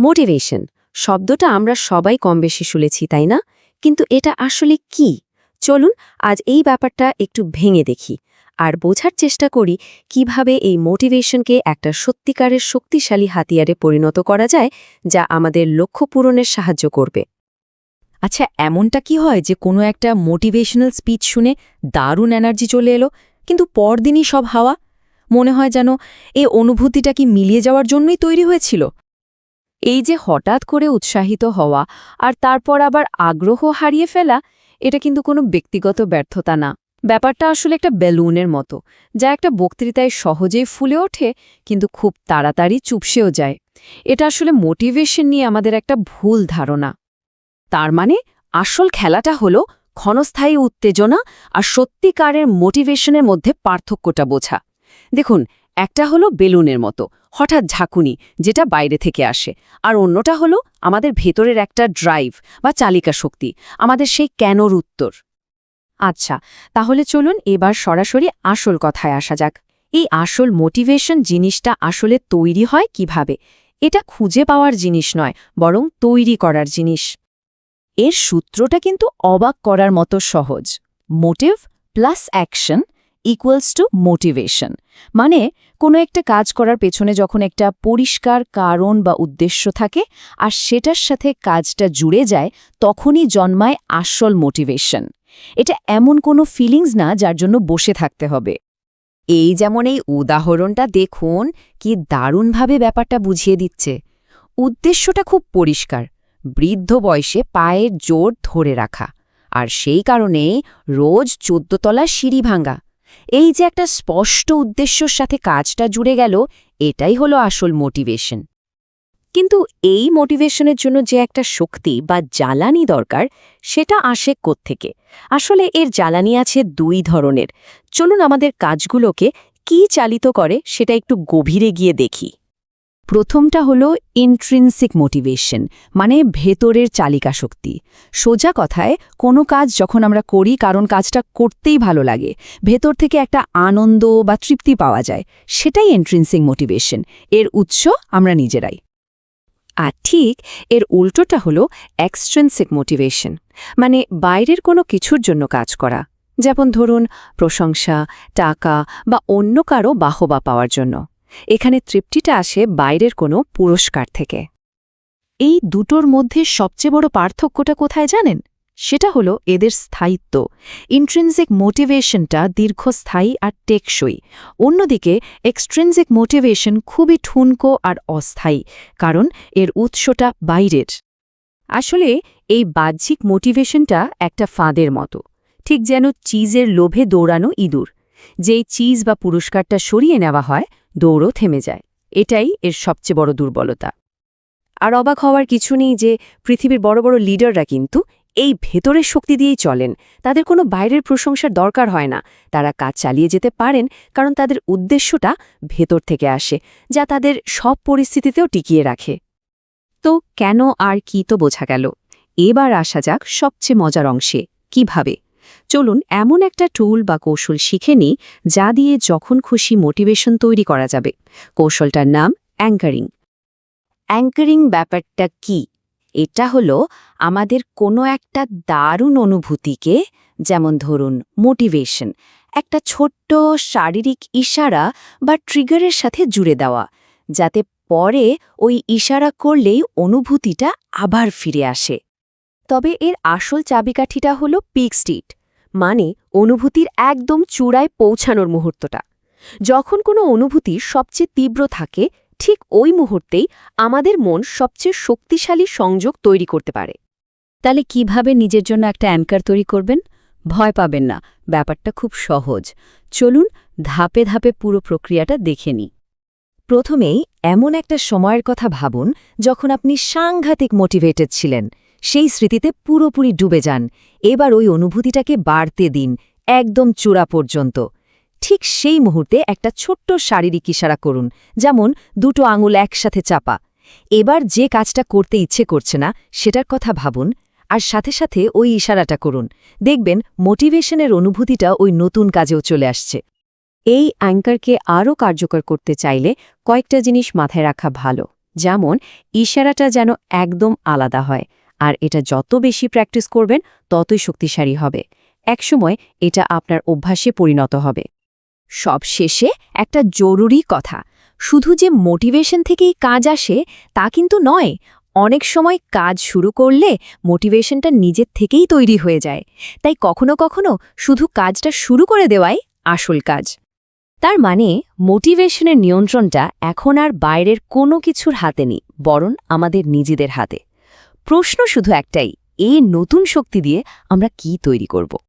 Motivation শব্দটা আমরা সবাই কম বেশি শুনেছি, তাই না? কিন্তু এটা আসলে কি? চলুন আজ এই ব্যাপারটা একটু ভেঙে দেখি আর বোঝার চেষ্টা করি কীভাবে এই মোটিভেশনকে একটা সত্যিকারের শক্তিশালী হাতিয়ারে পরিণত করা যায় যা আমাদের লক্ষ্য পূরণের সাহায্য করবে। আচ্ছা এমনটা কি হয় যে কোনো একটা মোটিভেশনাল স্পিচ শুনে দারুণ এনার্জি চলে এলো, কিন্তু পরদিনই সব হাওয়া? মনে হয় যেন এ অনুভূতিটা কি মিলিয়ে যাওয়ার জন্যই তৈরি হয়েছিল। এই যে হঠাৎ করে উৎসাহিত হওয়া আর তারপর আবার আগ্রহ হারিয়ে ফেলা, এটা কিন্তু কোনো ব্যক্তিগত ব্যর্থতা না। ব্যাপারটা আসলে একটা বেলুনের মতো, যা একটা বক্তৃতায় সহজেই ফুলে ওঠে, কিন্তু খুব তাড়াতাড়ি চুপসেও যায়। এটা আসলে মোটিভেশন নিয়ে আমাদের একটা ভুল ধারণা। তার মানে আসল খেলাটা হলো ক্ষণস্থায়ী উত্তেজনা আর সত্যিকারের মোটিভেশনের মধ্যে পার্থক্যটা বোঝা। দেখুন একটা হলো বেলুনের মতো, হঠাৎ ঝাঁকুনি, যেটা বাইরে থেকে আসে। আর অন্যটা হলো আমাদের ভেতরের একটা ড্রাইভ বা চালিকা শক্তি, আমাদের সেই কেনর উত্তর। আচ্ছা তাহলে চলুন এবার সরাসরি আসল কথায় আসা যাক। এই আসল মোটিভেশন জিনিসটা আসলে তৈরি হয় কীভাবে? এটা খুঁজে পাওয়ার জিনিস নয়, বরং তৈরি করার জিনিস। এর সূত্রটা কিন্তু অবাক করার মতো সহজ। Motive plus action equals to motivation মানে কোনো একটা কাজ করার পেছনে যখন একটা পরিষ্কার কারণ বা উদ্দেশ্য থাকে, আর সেটার সাথে কাজটা জুড়ে যায়, তখনই জন্মায় আসল মোটিভেশন এটা এমন কোনো ফিলিংস না যার জন্য বসে থাকতে হবে। এই যেমন এই উদাহরণটা দেখুন, কি দারুণভাবে ব্যাপারটা বুঝিয়ে দিচ্ছে। উদ্দেশ্যটা খুব পরিষ্কার, বৃদ্ধ বয়সে পায়ের জোর ধরে রাখা। আর সেই কারণে রোজ চোদ্দতলা সিঁড়ি ভাঙ্গা এই যে একটা স্পষ্ট উদ্দেশ্যর সাথে কাজটা জুড়ে গেল, এটাই হলো আসল মোটিভেশন কিন্তু এই মোটিভেশনের জন্য যে একটা শক্তি বা জ্বালানি দরকার, সেটা আসে কোত্থেকে? আসলে এর জ্বালানি আছে দুই ধরনের। চলুন আমাদের কাজগুলোকে কি চালিত করে সেটা একটু গভীরে গিয়ে দেখি। প্রথমটা হলো ইন্ট্রিনসিক মোটিভেশন মানে ভেতরের চালিকা শক্তি। সোজা কথায়, কোনো কাজ যখন আমরা করি, কারণ কাজটা করতেই ভালো লাগে, ভেতর থেকে একটা আনন্দ বা তৃপ্তি পাওয়া যায়, সেটাই ইন্ট্রিনসিক মোটিভেশন এর উৎস আমরা নিজেরাই। আর ঠিক এর উল্টোটা হলো এক্সট্রেন্সিক মোটিভেশন মানে বাইরের কোনো কিছুর জন্য কাজ করা, যেমন ধরুন প্রশংসা, টাকা বা অন্য কারও বাহবা পাওয়ার জন্য। এখানে তৃপ্তিটা আসে বাইরের কোনো পুরস্কার থেকে। এই দুটোর মধ্যে সবচেয়ে বড় পার্থক্যটা কোথায় জানেন? সেটা হলো এদের স্থায়িত্ব। ইন্ট্রেন্সিক মোটিভেশনটা দীর্ঘস্থায়ী আর টেকসই। অন্যদিকে এক্সট্রেন্সিক মোটিভেশন খুবই ঠুনকো আর অস্থায়ী, কারণ এর উৎসটা বাইরের। আসলে, এই বাহ্যিক মোটিভেশনটা একটা ফাঁদের মতো। ঠিক যেন চিজের লোভে দৌড়ানো ইঁদুর। যেই চিজ বা পুরস্কারটা সরিয়ে নেওয়া হয় দৌড়ও থেমে যায়। এটাই এর সবচেয়ে বড় দুর্বলতা। আর অবাক হওয়ার কিছু নেই যে পৃথিবীর বড় বড় লিডাররা কিন্তু এই ভেতরের শক্তি দিয়েই চলেন। তাদের কোনো বাইরের প্রশংসার দরকার হয় না। তারা কাজ চালিয়ে যেতে পারেন কারণ তাদের উদ্দেশ্যটা ভেতর থেকে আসে, যা তাদের সব পরিস্থিতিতেও টিকিয়ে রাখে। তো কেন আর কি তো বোঝা গেল। এবার আসা যাক সবচেয়ে মজার অংশে, কীভাবে? চলুন এমন একটা টুল বা কৌশল শিখে নিই, যা দিয়ে যখন খুশি মোটিভেশন তৈরি করা যাবে। কৌশলটার নাম অ্যাঙ্কারিং অ্যাঙ্কারিং ব্যাপারটা কি? এটা হলো আমাদের কোনো একটা দারুণ অনুভূতিকে, যেমন ধরুন মোটিভেশন একটা ছোট্ট শারীরিক ইশারা বা ট্রিগারের সাথে জুড়ে দেওয়া, যাতে পরে ওই ইশারা করলেই অনুভূতিটা আবার ফিরে আসে। তবে এর আসল চাবিকাঠিটা হলো পিক স্টিট মানে অনুভূতির একদম চূড়ায় পৌঁছানোর মুহূর্তটা। যখন কোনো অনুভূতি সবচেয়ে তীব্র থাকে, ঠিক ওই মুহূর্তেই আমাদের মন সবচেয়ে শক্তিশালী সংযোগ তৈরি করতে পারে। তাহলে কীভাবে নিজের জন্য একটা অ্যাঙ্কার তৈরি করবেন? ভয় পাবেন না, ব্যাপারটা খুব সহজ। চলুন ধাপে ধাপে পুরো প্রক্রিয়াটা দেখে নিই। প্রথমেই এমন একটা সময়ের কথা ভাবুন যখন আপনি সাংঘাতিক মোটিভেটেড ছিলেন। সেই স্মৃতিতে পুরোপুরি ডুবে যান। এবার ওই অনুভূতিটাকে বাড়তে দিন, একদম চূড়া পর্যন্ত। ঠিক সেই মুহূর্তে একটা ছোট্ট শারীরিক ইশারা করুন, যেমন দুটো আঙুল একসাথে চাপা। এবার যে কাজটা করতে ইচ্ছে করছে না, সেটার কথা ভাবুন, আর সাথে সাথে ওই ইশারাটা করুন। দেখবেন মোটিভেশনের অনুভূতিটা ওই নতুন কাজেও চলে আসছে। এই অ্যাঙ্কারকে আরও কার্যকর করতে চাইলে কয়েকটা জিনিস মাথায় রাখা ভালো। যেমন, ইশারাটা যেন একদম আলাদা হয়। আর এটা যত বেশি প্র্যাকটিস করবেন, ততই শক্তিশালী হবে। একসময় এটা আপনার অভ্যাসে পরিণত হবে। সব শেষে একটা জরুরি কথা, শুধু যে মোটিভেশন থেকেই কাজ আসে, তা কিন্তু নয়। অনেক সময় কাজ শুরু করলে মোটিভেশনটা নিজের থেকেই তৈরি হয়ে যায়। তাই কখনো কখনো শুধু কাজটা শুরু করে দেওয়াই আসল কাজ। তার মানে মোটিভেশনের নিয়ন্ত্রণটা এখন আর বাইরের কোনো কিছুর হাতে নেই, বরং আমাদের নিজেদের হাতে। প্রশ্ন শুধু একটাই এই নতুন শক্তি দিয়ে আমরা কি তৈরি করব?